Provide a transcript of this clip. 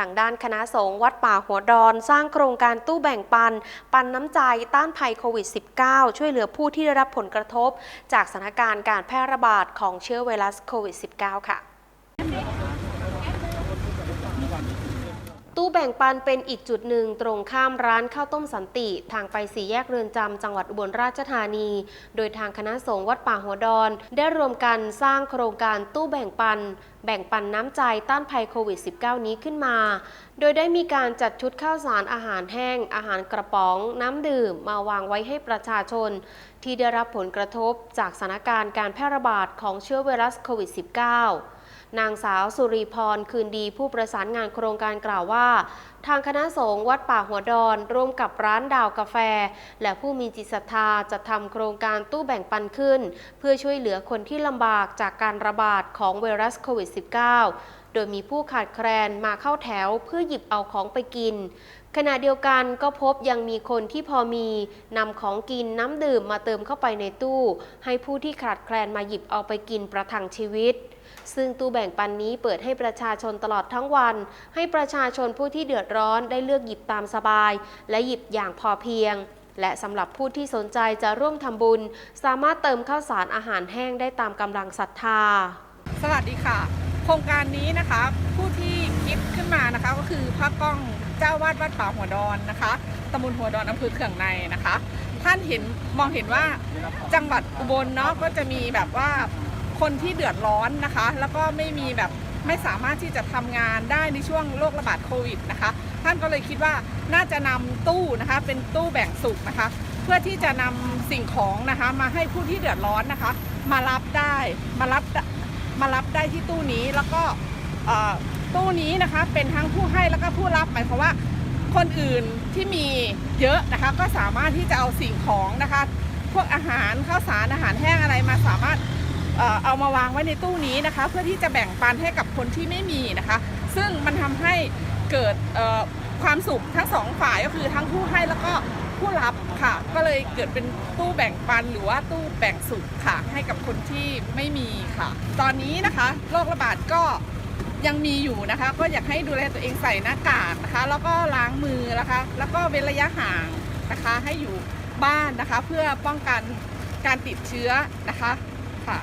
ทางด้านคณะสงฆ์วัดป่าหัวดอน สร้างโครงการตู้แบ่งปัน ปันน้ำใจต้านภัยโควิด -19 ช่วยเหลือผู้ที่ได้รับผลกระทบ จากสถานการณ์การแพร่ระบาดของเชื้อไวรัสโควิด -19 ค่ะ ตู้แบ่งปันเป็นอีกจุดหนึ่งตรงข้ามร้านข้าวต้มสันติ ทางไปสี่แยกเรือนจำจังหวัดอุบลราชธานี โดยทางคณะสงฆ์วัดป่าหัวดอน ได้รวมกันสร้างโครงการตู้แบ่งปัน แบ่งปันน้ำใจต้านภัยโควิด -19 นี้ขึ้นมา โดยได้มีการจัดชุดข้าวสารอาหารแห้ง อาหารกระป๋อง น้ำดื่ม มาวางไว้ให้ประชาชน ที่ได้รับผลกระทบจากสถานการณ์การแพร่ระบาดของเชื้อไวรัสโควิด -19 นางสาวสุริพรคืนดีผู้ประสานงานโครงการกล่าวว่า ทางคณะสงฆ์วัดป่าหัวดอน ร่วมกับร้านดาวกาแฟ และผู้มีจิตศรัทธาจะทำโครงการตู้แบ่งปันขึ้น เพื่อช่วยเหลือคนที่ลำบากจากการระบาดของไวรัสโควิด -19 โดยมีผู้ขาดแคลนมาเข้าแถวเพื่อหยิบเอาของไปกิน ขณะเดียวกันก็พบยังมีคนที่พอมีนำของกินน้ำดื่มมาเติมเข้าไปในตู้ ให้ผู้ที่ขาดแคลนมาหยิบเอาไปกินประทังชีวิต ซึ่งตู้แบ่งปันนี้เปิดให้ประชาชนตลอดทั้งวัน ให้ประชาชนผู้ที่เดือดร้อนได้เลือกหยิบตามสบาย และหยิบอย่างพอเพียงและสำหรับผู้ที่สนใจจะร่วมทำบุญ สามารถเติมข้าวสารอาหารแห้งได้ตามกำลังศรัทธา สวัสดีค่ะ ครงการนี้นะคะผู้ที่คิดขึ้นมานะคะก็คือพระก้องเจ้าวาดวัดป่าหัวดอนนะคะตำบลหัวดอนอำเภอเขื่องในนะคะ ท่านเห็นมองเห็นว่าจังหวัดอุบลเนาะก็จะมีแบบว่าคนที่เดือดร้อนนะคะ แล้วก็ไม่มีแบบไม่สามารถที่จะทำงานได้ในช่วงโรคระบาดโควิดนะคะ ท่านก็เลยคิดว่าน่าจะนำตู้นะคะเป็นตู้แบ่งสุขนะคะ เพื่อที่จะนำสิ่งของนะคะมาให้ผู้ที่เดือดร้อนนะคะ มารับได้มารับ มารับได้ที่ตู้นี้แล้วก็ตู้นี้นะคะเป็นทั้งผู้ให้แล้วก็ผู้รับหมายความว่าคนอื่นที่มีเยอะนะคะก็สามารถที่จะเอาสิ่งของนะคะ พวกอาหารข้าวสารอาหารแห้งอะไรมาสามารถเอามาวางไว้ในตู้นี้นะคะ เพื่อที่จะแบ่งปันให้กับคนที่ไม่มีนะคะ ซึ่งมันทำให้เกิดความสุขทั้งสองฝ่ายก็คือทั้งผู้ให้แล้วก็ ผู้รับค่ะ ก็เลยเกิดเป็นตู้แบ่งปันหรือว่าตู้แบ่งสุขค่ะ ให้กับคนที่ไม่มีค่ะ ตอนนี้นะคะโรคระบาดก็ยังมีอยู่นะคะ ก็อยากให้ดูแลตัวเองใส่หน้ากากนะคะ แล้วก็ล้างมือนะคะ แล้วก็เว้นระยะห่างนะคะ ให้อยู่บ้านนะคะ เพื่อป้องกันการติดเชื้อนะคะค่ะ